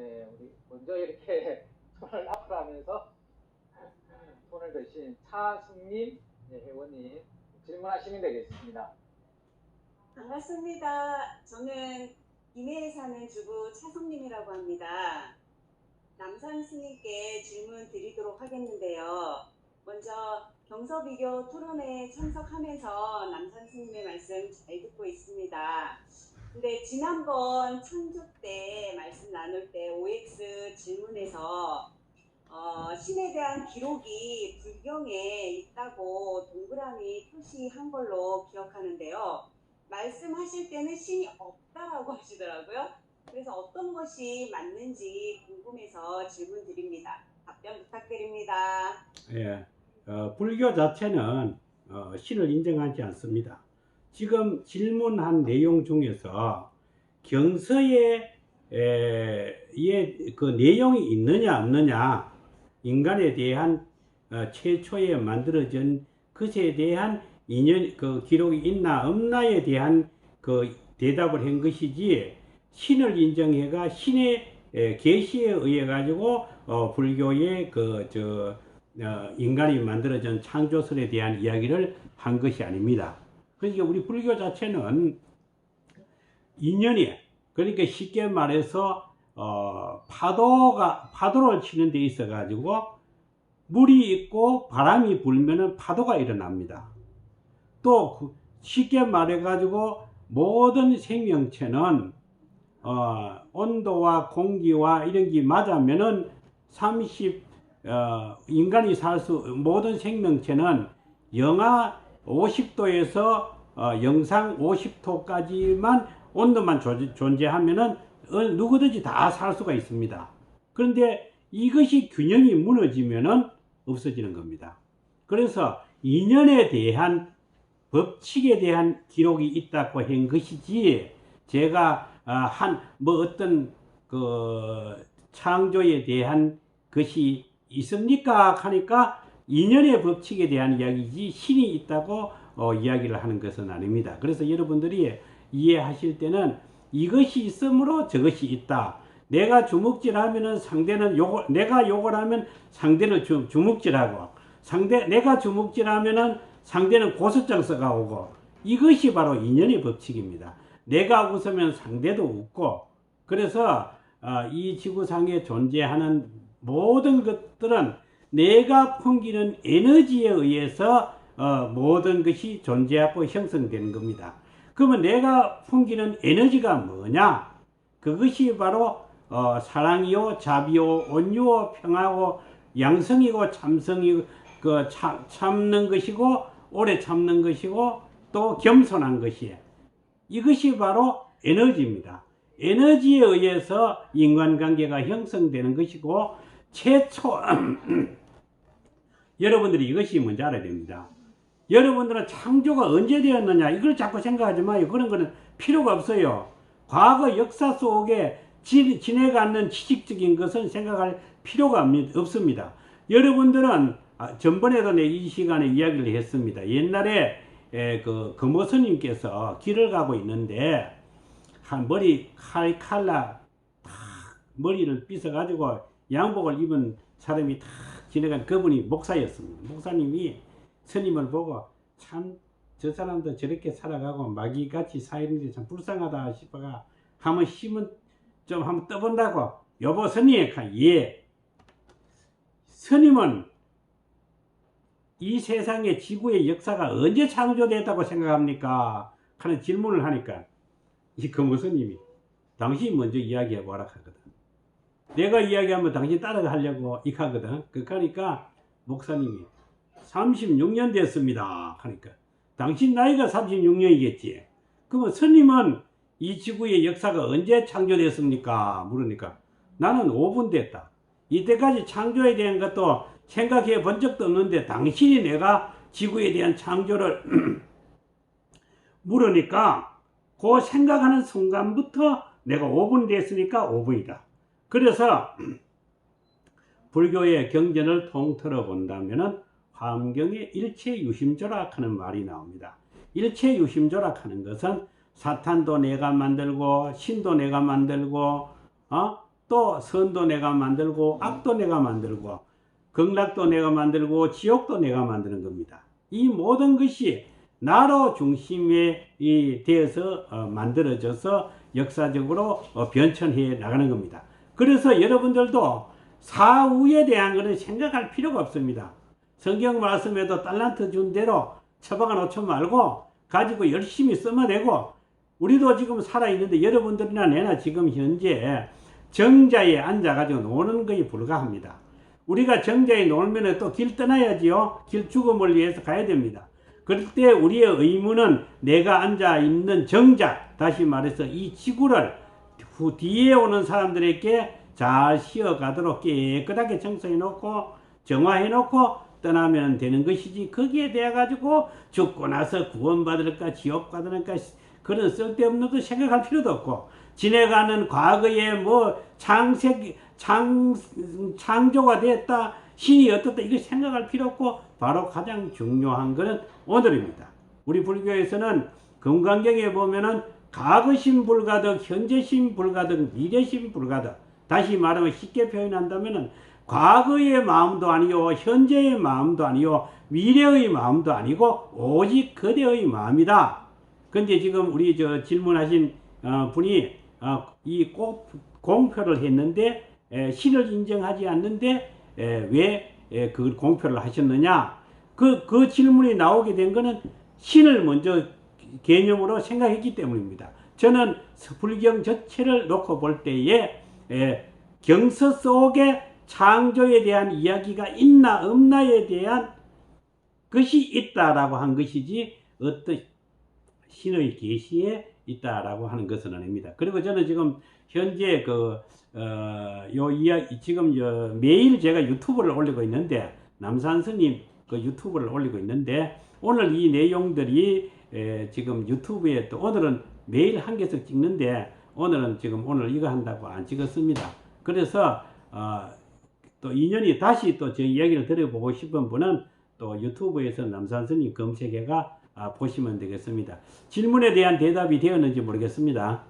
예, 우리 먼저 이렇게 손을 앞으로 하면서 손을 드신 차승림 예, 회원님 질문하시면 되겠습니다. 반갑습니다. 저는 김해에 사는 주부 차성님이라고 합니다. 남산 스님께 질문 드리도록 하겠는데요. 먼저 경서비교 토론회에 참석하면서 남산 스님의 말씀 잘 듣고 있습니다. 근데 지난번 창조 때 말씀 나눌 때 OX 질문에서 어, 신에 대한 기록이 불경에 있다고 동그라미 표시한 걸로 기억하는데요. 말씀하실 때는 신이 없다라고 하시더라고요. 그래서 어떤 것이 맞는지 궁금해서 질문 드립니다. 답변 부탁드립니다. 예, 어, 불교 자체는 어, 신을 인정하지 않습니다. 지금 질문한 내용 중에서 경서에 에, 에, 그 내용이 있느냐 없느냐 인간에 대한 어, 최초에 만들어진 것에 대한 인연 그 기록이 있나 없나에 대한 그 대답을 한 것이지 신을 인정해가 신의 에, 계시에 의해 가지고 어, 불교의 그저 어, 인간이 만들어진 창조설에 대한 이야기를 한 것이 아닙니다. 그러니까 우리 불교 자체는 인연이 그러니까 쉽게 말해서 어, 파도가 파도를 치는 데 있어 가지고 물이 있고 바람이 불면은 파도가 일어납니다. 또 그- 쉽게 말해 가지고 모든 생명체는 어, 온도와 공기와 이런 게 맞으면은 30 어, 인간이 살 수 모든 생명체는 영하 50도에서 어, 영상 50도까지만 온도만 조- 존재하면은 어, 누구든지 다 살 수가 있습니다. 그런데 이것이 균형이 무너지면은 없어지는 겁니다. 그래서 인연에 대한 법칙에 대한 기록이 있다고 한 것이지 제가 한 뭐 어떤 그 창조에 대한 것이 있습니까? 하니까 인연의 법칙에 대한 이야기지 신이 있다고 어, 이야기를 하는 것은 아닙니다. 그래서 여러분들이 이해하실 때는 이것이 있으므로 저것이 있다. 내가 주먹질하면은 상대는 욕을 내가 욕을 하면 상대는 주, 주먹질하고 상대 내가 주먹질하면은 상대는 고소장 써가 오고 이것이 바로 인연의 법칙입니다. 내가 웃으면 상대도 웃고 그래서 어, 이 지구상에 존재하는 모든 것들은 내가 풍기는 에너지에 의해서 어, 모든 것이 존재하고 형성되는 겁니다. 그러면 내가 풍기는 에너지가 뭐냐? 그것이 바로 어, 사랑이요, 자비요, 온유요, 평화고 양성이고 참성이고 그 참, 참는 것이고 오래 참는 것이고 또 겸손한 것이에요. 이것이 바로 에너지입니다. 에너지에 의해서 인간관계가 형성되는 것이고 최초 여러분들이 이것이 뭔지 알아야 됩니다. 여러분들은 창조가 언제 되었느냐 이걸 자꾸 생각하지 마요. 그런 거는 필요가 없어요. 과거 역사 속에 지, 지내가는 지식적인 것은 생각할 필요가 없- 없습니다. 여러분들은 아, 전번에도 내이 시간에 이야기를 했습니다. 옛날에 에, 그 금호 스님께서 길을 가고 있는데 한 머리 칼 칼라 탁 머리를 빗어 가지고 양복을 입은 사람이 탁 지나간 그분이 목사였습니다. 목사님이 스님을 보고 참 저 사람도 저렇게 살아가고 마귀같이 사는데 참 불쌍하다 싶어가 한번 힘은 좀 한번 떠본다고 여보 스님 예 스님은 이 세상의 지구의 역사가 언제 창조됐다고 생각합니까? 하는 질문을 하니까 이 금호스님이 당신이 먼저 이야기해 보라 하거든. 내가 이야기하면 당신 따라가 하려고 이하거든. 그러니까 목사님이 36년 됐습니다. 하니까 당신 나이가 36년이겠지. 그러면 스님은 이 지구의 역사가 언제 창조됐습니까? 물으니까 나는 5분 됐다. 이때까지 창조에 대한 것도 생각해 본 적도 없는데 당신이 내가 지구에 대한 창조를 물으니까 그 생각하는 순간부터 내가 5분 됐으니까 5분이다. 그래서 불교의 경전을 통틀어 본다면은 환경의 일체 유심조락 하는 말이 나옵니다. 일체 유심조락 하는 것은 사탄도 내가 만들고 신도 내가 만들고 어? 또 선도 내가 만들고 악도 내가 만들고 극락도 내가 만들고 지옥도 내가 만드는 겁니다. 이 모든 것이 나로 중심에 이 되어서 어, 만들어져서 역사적으로 어, 변천해 나가는 겁니다. 그래서 여러분들도 사후에 대한 것은 생각할 필요가 없습니다. 성경 말씀에도 달란트 준 대로 처박아 놓지 말고 가지고 열심히 쓰면 되고 우리도 지금 살아있는데 여러분들이나 내나 지금 현재 정자에 앉아가지고 노는 것이 불가합니다. 우리가 정자에 놀면 또 길 떠나야지요. 길 죽음을 위해서 가야 됩니다. 그럴 때 우리의 의무는 내가 앉아 있는 정자, 다시 말해서 이 지구를 후 뒤에 오는 사람들에게 잘 쉬어가도록 깨끗하게 청소해 놓고 정화해 놓고 떠나면 되는 것이지 거기에 대해 가지고 죽고 나서 구원받을까 지옥 받을까 그런 쓸데없는 거 생각할 필요도 없고 지내가는 과거에 뭐 창세 창 창조가 됐다 신이 어떻다 이거 생각할 필요 없고 바로 가장 중요한 것은 오늘입니다. 우리 불교에서는 금강경에 보면은 과거신 불가득, 현재신 불가득, 미래신 불가득. 다시 말하면 쉽게 표현한다면은 과거의 마음도 아니요, 현재의 마음도 아니요, 미래의 마음도 아니고 오직 그대의 마음이다. 근데 지금 우리 저 질문하신 어, 분이 어, 이꼭 공표를 했는데 에, 신을 인정하지 않는데 에, 왜 에, 그 공표를 하셨느냐? 그, 그 질문이 나오게 된 거는 신을 먼저 개념으로 생각했기 때문입니다. 저는 불경 자체를 놓고 볼 때에 에, 경서 속에 창조에 대한 이야기가 있나 없나에 대한 것이 있다라고 한 것이지 어떤 신의 계시에 있다라고 하는 것은 아닙니다. 그리고 저는 지금 현재 그, 어, 요 이야기, 지금 저 매일 제가 유튜브를 올리고 있는데, 남산 스님 그 유튜브를 올리고 있는데, 오늘 이 내용들이 에, 지금 유튜브에 또 오늘은 매일 한 개씩 찍는데, 오늘은 지금 오늘 이거 한다고 안 찍었습니다. 그래서, 어, 또 인연이 다시 또 제 이야기를 들어보고 싶은 분은 또 유튜브에서 남산 스님 검색해가 아, 보시면 되겠습니다. 질문에 대한 대답이 되었는지 모르겠습니다.